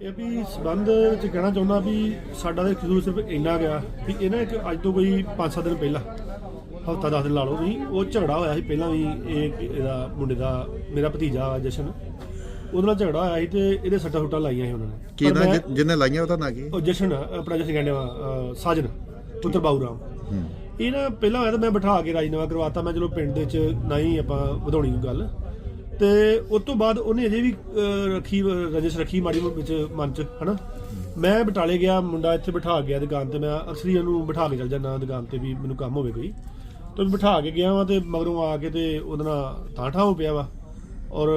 ਇਹ ਵੀ ਸਬੰਧ ਵਿੱਚ ਕਹਿਣਾ ਚਾਹੁੰਦਾ ਵੀ ਸਾਡਾ ਤਾਂ ਕਸੂਰ ਸਿਰਫ ਇੰਨਾ ਗਿਆ ਵੀ ਇਹ ਨਾ ਇੱਕ ਅੱਜ ਤੋਂ ਕੋਈ 5-7 ਦਿਨ ਪਹਿਲਾਂ ਹਫਤਾ 10 ਦਿਨ ਲਾ ਲਓ ਵੀ ਉਹ ਝਗੜਾ ਹੋਇਆ ਸੀ ਪਹਿਲਾਂ ਵੀ ਇਹ ਇਹਦਾ ਮੁੰਡੇ ਦਾ ਮੇਰਾ ਭਤੀਜਾ ਜਸ਼ਨ ਉਹਦੇ ਨਾਲ ਝਗੜਾ ਹੋਇਆ ਸੀ ਤੇ ਇਹਦੇ ਸੱਟਾਂ ਸੁੱਟਾਂ ਲਾਈਆਂ ਸੀ ਉਹਨਾਂ ਨੇ। ਪਰ ਕਿਹਦਾ ਮੈਂ- ਜਿ- ਜਿਹਨੇ ਲਾਈਆਂ ਉਹਦਾ ਨਾਂ ਕੀ? ਉਹ ਜਸ਼ਨ ਆਪਣਾ ਜਸ਼ਨ ਕਹਿੰਦੇ ਅਹ, ਸਾਜਨ ਪੁੱਤਰ ਬਾਊ ਰਾਮ। ਹੂੰ। ਇਹ ਨਾ ਪਹਿਲਾਂ ਹੋਇਆ ਤਾਂ ਮੈਂ ਬਿਠਾ ਕੇ ਰਾਜਨਾਮਾ ਕਰਵਾਤਾ ਮੈਂ ਚਲੋ ਪਿੰਡ ਦੇ ਵਿੱਚ ਨਹੀਂ ਆਪਾਂ ਵਧਾਉਣੀ ਗੱਲ। ਤੇ ਉਸ ਤੋਂ ਬਾਅਦ ਉਹਨੇ ਅਜੇ ਵੀ ਅਹ, ਰੱਖੀ ਰਜਿਸ ਰੱਖੀ ਮਾੜੀ ਵਿੱਚ ਮਨ ਚ ਹਨਾ? ਮੈਂ ਬਟਾਲੇ ਗਿਆ ਮੁੰਡਾ ਇੱਥੇ ਬਿਠਾ ਗਿਆ ਦੁਕਾਨ ਤੇ ਮੈਂ ਅਕਸਰ ਉਹਨੂੰ ਬਿਠਾ ਕੇ ਚੱਲ ਜਾਂਦਾ ਦੁਕਾਨ ਤੇ ਵੀ ਮੈਨੂੰ ਕੰਮ ਹੋਵੇ ਕੋਈ। ਤੇ ਬਿਠਾ ਕੇ ਗਿਆ ਵਾਂ ਤੇ ਮਗਰੋਂ ਆ ਕੇ ਤੇ ਉਹਦੇ ਨਾਲ ਤਾਂ ਹੋ ਪਿਆ ਵਾ ਔਰ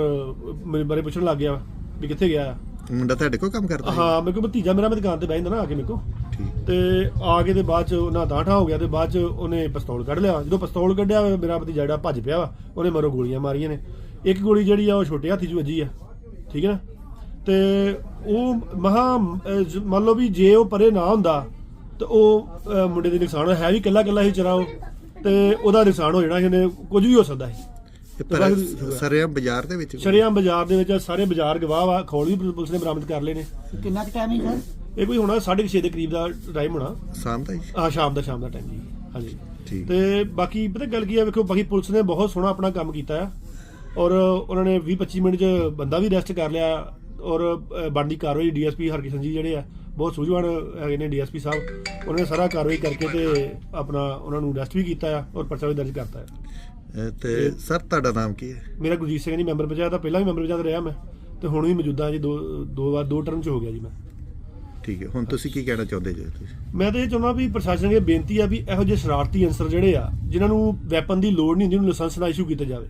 ਮੇਰੇ ਬਾਰੇ ਪੁੱਛਣ ਲੱਗ ਗਿਆ ਵਾ ਵੀ ਕਿੱਥੇ ਗਿਆ। ਆ ਮੁੰਡਾ ਤੁਹਾਡੇ ਕੋਲ ਕੰਮ ਕਰਦਾ ਹੈ? ਹਾਂ ਮੇਰੇ ਕੋਲ ਭਤੀਜਾ ਮੇਰਾ ਮੈਂ ਦੁਕਾਨ ਤੇ ਬਹਿ ਜਾਂਦਾ ਨਾ ਆ ਕੇ ਮੇਰੇ ਕੋਲ। ਠੀਕ। ਤੇ ਆ ਕੇ ਤੇ ਬਾਅਦ ਚ ਉਹਨਾਂ ਦਾਠਾ ਹੋ ਗਿਆ ਤੇ ਬਾਅਦ ਚ ਉਹਨੇ ਪਿਸਤੌਲ ਕੱਢ ਲਿਆ। ਜਦੋਂ ਪਿਸਤੌਲ ਕੱਢਿਆ ਮੇਰਾ ਭਤੀਜਾ ਜਿਹੜਾ ਭੱਜ ਪਿਆ ਵਾ ਉਹਨੇ ਮਰੋ ਗੋਲੀਆਂ ਮਾਰੀਆਂ ਨੇ। ਇੱਕ ਗੋਲੀ ਜਿਹੜੀ ਆ ਉਹ ਛੋਟੇ ਹੱਥੀ ਚ ਵੱਜੀ ਆ ਠੀਕ ਹੈ ਨਾ? ਤੇ ਉਹ ਮਹਾ ਮੰਨ ਲਓ ਵੀ ਜੇ ਉਹ ਪਰੇ ਨਾ ਹੁੰਦਾ ਤੇ ਉਹ ਮੁੰਡੇ ਦੇ ਨੁਕਸਾਨ ਹੈ ਵੀ ਕੱਲਾ ਕੱਲਾ ਹੀ ਚਰਾਓ ਤੇ ਉਹਦਾ ਨੁਕਸਾਨ ਹੋ ਜਾਣਾ ਸੀ ਉਹਨੇ ਕੁਝ ਵੀ ਹੋ ਸਕਦਾ ਸੀ। ਇਹ ਪਰ ਸਰਿਆਮ ਬਾਜ਼ਾਰ ਦੇ ਵਿੱਚ ਸ਼ਰੇਆਮ ਬਾਜ਼ਾਰ ਦੇ ਵਿੱਚ ਸਾਰੇ ਬਾਜ਼ਾਰ ਗਵਾਹ ਵਾ ਖੌਲ ਵੀ ਪੁਲਿਸ ਨੇ ਬਰਾਮਦ ਕਰ ਲਏ ਨੇ। ਕਿੰਨਾ ਕੁ ਟਾਈਮ ਹੈ ਸਰ? ਇਹ ਕੋਈ ਹੋਣਾ 6:30 ਦੇ ਕਰੀਬ ਦਾ ਟਾਈਮ ਹੋਣਾ। ਸ਼ਾਮ ਦਾ ਹੀ। ਆ ਸ਼ਾਮ ਦਾ ਸ਼ਾਮ ਦਾ ਟਾਈਮ ਜੀ ਹਾਂਜੀ। ਠੀਕ। ਤੇ ਬਾਕੀ ਪਤਾ ਗੱਲ ਕੀ ਆ ਵੇਖੋ ਬਾਕੀ ਪੁਲਿਸ ਨੇ ਬਹੁਤ ਸੋਹਣਾ ਆਪਣਾ ਕੰਮ ਕੀਤਾ ਆ। ਔਰ ਉਹਨਾਂ ਨੇ 20 25 ਮਿੰਟ 'ਚ ਬੰਦਾ ਵੀ ਅਰੈਸਟ ਕਰ ਲਿਆ ਔਰ ਬਣਦੀ ਕਾਰਵਾਈ ਡੀਐਸਪੀ ਹਰਕਿਸ਼ਨ ਜੀ ਜਿਹੜੇ ਆ ਬਹੁਤ ਸੂਝਵਾਨ ਹੈਗੇ ਨੇ ਡੀਐਸਪੀ ਸਾਹਿਬ। ਉਹਨਾਂ ਨੇ ਸਾਰਾ ਕਾਰਵਾਈ ਕਰਕੇ ਤੇ ਆਪਣਾ ਉਹਨਾਂ ਨੂੰ ਅਰੈਸਟ ਵੀ ਕੀਤਾ ਆ ਔਰ ਪਰਚਾ ਵੀ ਦਰਜ ਕਰਤਾ ਆ। ਤੇ ਸਰ ਤੁਹਾਡਾ ਨਾਮ ਕੀ ਹੈ? ਮੇਰਾ ਗੁਰਜੀਤ ਸਿੰਘ ਜੀ ਮੈਂਬਰ ਪੰਚਾਇਤ ਦਾ। ਪਹਿਲਾਂ ਵੀ ਮੈਂਬਰ ਪੰਚਾਇਤ ਰਿਹਾ ਮੈਂ ਤੇ ਹੁਣ ਵੀ ਮੌਜੂਦਾ ਜੀ ਦੋ ਦੋ ਵਾਰ ਦੋ ਟਰਮ 'ਚ ਹੋ ਗਿਆ ਜੀ ਮੈਂ। ਠੀਕ ਹੈ ਹੁਣ ਤੁਸੀਂ ਕੀ ਕਹਿਣਾ ਚਾਹੁੰਦੇ ਜੀ ਤੁਸੀਂ? ਮੈਂ ਤਾਂ ਇਹ ਚਾਹੁੰਦਾ ਵੀ ਪ੍ਰਸ਼ਾਸਨ ਅੱਗੇ ਬੇਨਤੀ ਆ ਵੀ ਇਹੋ ਜਿਹੇ ਸ਼ਰਾਰਤੀ ਅਨਸਰ ਜਿਹੜੇ ਆ ਜਿਨ੍ਹਾਂ ਨੂੰ ਵੈਪਨ ਦੀ ਲੋੜ ਨਹੀਂ ਹੁੰਦੀ ਉਹਨੂੰ ਲਾਇਸੈਂਸ ਨਾ ਇਸ਼ੂ ਕੀਤਾ ਜਾਵੇ।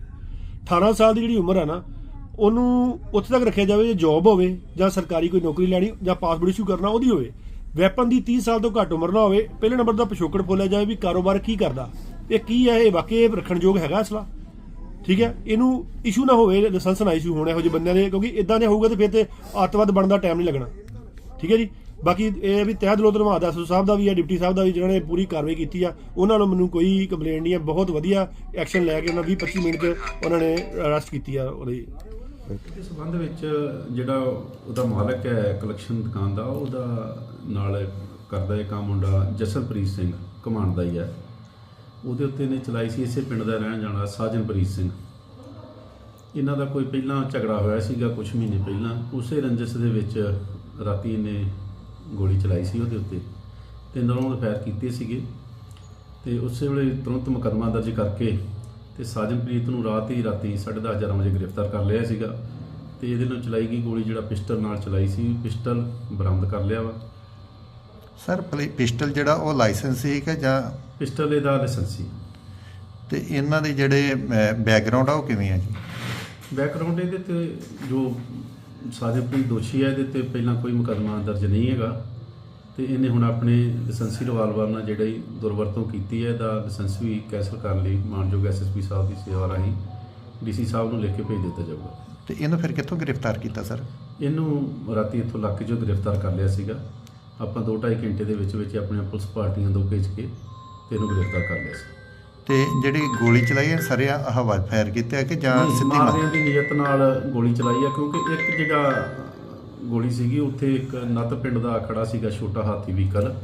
18 ਸਾਲ ਦੀ ਜਿਹੜੀ ਉਮਰ ਆ ਨਾ, ਉਹਨੂੰ ਉੱਥੇ ਤੱਕ ਰੱਖਿਆ ਜਾਵੇ ਜੇ ਜੌਬ ਹੋਵੇ ਜਾਂ ਸਰਕਾਰੀ ਕੋਈ ਨੌਕਰੀ ਲੈਣੀ ਜਾਂ ਪਾਸਪੋਰਟ ਇਸ਼ੂ ਕਰਨਾ ਉਹਦੀ ਹੋਵੇ। ਵੈਪਨ ਦੀ 30 ਸਾਲ ਤੋਂ ਘੱਟ ਉਮਰ ਨਾ ਹੋਵੇ, ਪਹਿਲੇ ਨੰਬਰ ਦਾ ਪਿਛੋਕੜ ਫੋਲਿਆ ਜਾਵੇ ਵੀ ਕਾਰੋਬਾਰ ਕੀ ਕਰਦਾ। ਇਹ ਕੀ ਹੈ ਇਹ ਵਾਕਈ ਇਹ ਰੱਖਣ ਹੈਗਾ ਅਸਲਾ? ਠੀਕ ਹੈ? ਇਹਨੂੰ ਇਸ਼ੂ ਨਾ ਹੋਵੇ ਲਾਇਸੈਂਸ ਨਾ ਇਸ਼ੂ ਹੋਣ ਇਹੋ ਜਿਹੇ ਬੰਦਿਆਂ ਦੇ, ਕਿਉਂਕਿ ਇਦਾਂ ਦੇ ਹੋਊਗਾ ਤੇ ਫਿਰ ਤੇ ਅੱਤਵਾਦ ਬਣਨ ਦਾ ਟਾਈਮ ਨਹੀਂ ਲੱਗਣਾ। ਠੀਕ ਹੈ ਜੀ? ਬਾਕੀ ਇਹ ਵੀ ਤਹਿ ਦਿਲੋਂ ਧੰਨਵਾਦ ਐਸਓ ਸਾਹਿਬ ਦਾ ਵੀ ਹੈ ਡਿਪਟੀ ਸਾਹਿਬ ਦਾ ਵੀ ਜਿਨ੍ਹਾਂ ਨੇ ਪੂਰੀ ਕਾਰਵਾਈ ਕੀਤੀ ਆ। ਉਹਨਾਂ ਨੂੰ ਮੈਨੂੰ ਕੋਈ ਕੰਪਲੇਂਟ ਨਹੀਂ ਹੈ ਬਹੁਤ ਵਧੀਆ ਐਕਸ਼ਨ ਲੈ ਕੇ ਉਹਨਾਂ 20 25 ਮਿੰਟ 'ਚ ਉਹਨਾਂ ਨੇ ਅਰੈਸਟ ਕੀਤੀ ਆ ਉਹਦੇ। ਇਸ ਸੰਬੰਧ ਵਿੱਚ ਜਿਹੜਾ ਉਹਦਾ ਮਾਲਕ ਹੈ ਕਲੈਕਸ਼ਨ ਦੁਕਾਨ ਦਾ, ਉਹਦਾ ਨਾਲ ਕਰਦਾ ਇਹ ਕੰਮ ਮੁੰਡਾ ਜਸਨਪ੍ਰੀਤ ਸਿੰਘ ਕਮਾਂਡ ਦਾ ਹੀ ਹੈ ਉਹਦੇ ਉੱਤੇ ਨੇ ਚਲਾਈ ਸੀ, ਇਸੇ ਪਿੰਡ ਦਾ ਰਹਿਣ ਜਾਣਾ ਸਾਜਨਪ੍ਰੀਤ ਸਿੰਘ। ਇਹਨਾਂ ਦਾ ਕੋਈ ਪਹਿਲਾਂ ਝਗੜਾ ਹੋਇਆ ਸੀਗਾ ਕੁਝ ਮਹੀਨੇ ਪਹਿਲਾਂ। ਉਸੇ ਰੰਜਸ ਦੇ ਵਿੱਚ ਰਾਤੀ ਇਹਨੇ ਗੋਲੀ ਚਲਾਈ ਸੀ ਉਹਦੇ ਉੱਤੇ ਤੇ ਨਰੋਂ ਫਾਇਰ ਕੀਤੇ ਸੀਗੇ ਤੇ ਉਸੇ ਵੇਲੇ ਤੁਰੰਤ ਮੁਕੱਦਮਾ ਦਰਜ ਕਰਕੇ ਤੇ ਸਾਜਨਪ੍ਰੀਤ ਨੂੰ ਰਾਤ ਹੀ ਰਾਤੀ 10:30 11 ਵਜੇ ਗ੍ਰਿਫਤਾਰ ਕਰ ਲਿਆ ਸੀਗਾ ਤੇ ਇਹਦੇ ਨਾਲ ਚਲਾਈ ਗਈ ਗੋਲੀ ਜਿਹੜਾ ਪਿਸਟਲ ਨਾਲ ਚਲਾਈ ਸੀ ਪਿਸਟਲ ਬਰਾਮਦ ਕਰ ਲਿਆ ਵਾ। ਸਰ ਪਲੀ- ਪਿਸਟਲ ਜਿਹੜਾ ਉਹ ਲਾਇਸੈਂਸ ਸੀ ਕਿ ਜਾਂ ਪਿਸਟਲ ਇਹਦਾ ਲਾਇਸੈਂਸ ਸੀ। ਤੇ ਇਹਨਾਂ ਦੇ ਜਿਹੜੇ ਬੈਕਗ੍ਰਾਉਂਡ ਆ ਉਹ ਕਿਵੇਂ ਆ ਜੀ? ਬੈਕਗ੍ਰਾਉਂਡ ਇਹਦੇ ਤੇ ਜੋ ਸਾਜਨਪ੍ਰੀਤ ਦੋਸ਼ੀ ਹੈ ਇਹਦੇ ਤੇ ਪਹਿਲਾਂ ਕੋਈ ਮੁਕੱਦਮਾ ਦਰਜ ਨਹੀਂ ਹੈਗਾ। ਤੇ ਇਹਨੇ ਹੁਣ ਆਪਣੇ ਲਾਇਸੈਂਸੀ ਰਿਵਾਲਵਰ ਨਾਲ ਜਿਹੜੀ ਦੁਰਵਰਤੋਂ ਕੀਤੀ ਹੈ ਇਹਦਾ ਲਾਇਸੈਂਸ ਵੀ ਕੈਂਸਲ ਕਰਨ ਲਈ ਮਾਨਯੋਗ ਐਸਐਸਪੀ ਸਾਹਿਬ ਦੀ ਸੇਵਾ ਰਾਹੀਂ ਡੀਸੀ ਸਾਹਿਬ ਨੂੰ ਲਿਖ ਕੇ ਭੇਜ ਦਿੱਤਾ ਜਾਊਗਾ। ਤੇ ਇਹਨੂੰ ਫਿਰ ਕਿੱਥੋਂ ਗ੍ਰਿਫਤਾਰ ਕੀਤਾ ਸਰ? ਇਹਨੂੰ ਰਾਤੀ ਇੱਥੋਂ ਇਲਾਕੇ 'ਚੋਂ ਗ੍ਰਿਫਤਾਰ ਕਰ ਲਿਆ ਸੀਗਾ। ਆਪਾਂ 2.5 ਘੰਟੇ ਦੇ ਵਿੱਚ ਵਿੱਚ ਆਪਣੀਆਂ ਪੁਲਿਸ ਪਾਰਟੀਆਂ ਦੋ ਭੇਜ ਕੇ ਤੇ ਇਹਨੂੰ ਗ੍ਰਿਫਤਾਰ ਕਰ ਲਿਆ ਸੀ। ਤੇ ਜਿਹੜੀ ਗੋਲੀ ਚਲਾਈ ਹੈ ਸਰਿਆ ਹਵਾ ਫਾਇਰ ਕੀਤਾ ਕਿ ਜਾਂ ਸਿੱਧੀ ਮਾਰ ਮਾਰਨੇ ਦੀ ਨੀਅਤ ਨਾਲ ਗੋਲੀ ਚਲਾਈ ਆ ਕਿਉਂਕਿ ਇੱਕ ਜਿਹੜਾ ਗੋਲੀ ਸੀਗੀ ਉੱਥੇ ਇੱਕ ਨੱਤ ਪਿੰਡ ਦਾ ਖੜਾ ਸੀਗਾ ਛੋਟਾ ਹਾਥੀ ਵਹੀਕਲ।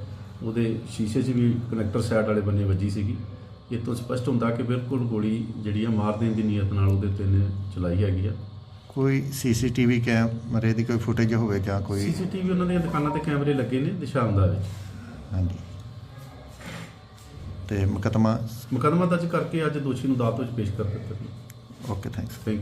ਉਹਦੇ ਸ਼ੀਸ਼ੇ 'ਚ ਵੀ ਕਨੈਕਟਰ ਸਾਈਡ ਵਾਲੇ ਬੰਨੇ ਵੱਜੀ ਸੀਗੀ। ਇਹ ਤੋਂ ਸਪਸ਼ਟ ਹੁੰਦਾ ਕਿ ਬਿਲਕੁਲ ਗੋਲੀ ਜਿਹੜੀ ਆ ਮਾਰ ਦੇਣ ਦੀ ਨੀਅਤ ਨਾਲ ਉਹਦੇ ਤੇ ਨੇ ਚਲਾਈ ਹੈਗੀ ਆ। ਕੋਈ ਸੀਸੀਟੀਵੀ ਕੈਮਰੇ ਦੀ ਕੋਈ ਫੁਟੇਜ ਹੋਵੇ ਜਾਂ ਕੋਈ ਸੀਸੀਟੀਵੀ ਉਹਨਾਂ ਦੀਆਂ ਦੁਕਾਨਾਂ ਤੇ ਕੈਮਰੇ ਲੱਗੇ ਨੇ ਦਿਸ਼ਾਂਦਾ ਵਿੱਚ। ਹਾਂਜੀ। ਤੇ ਮੁਕੱਦਮਾ ਮੁਕੱਦਮਾ ਦਰਜ ਕਰਕੇ ਅੱਜ ਦੋਸ਼ੀ ਨੂੰ ਅਦਾਲਤ ਵਿੱਚ ਪੇਸ਼ ਕਰ ਦਿੱਤਾ ਗਿਆ। Okay thanks thank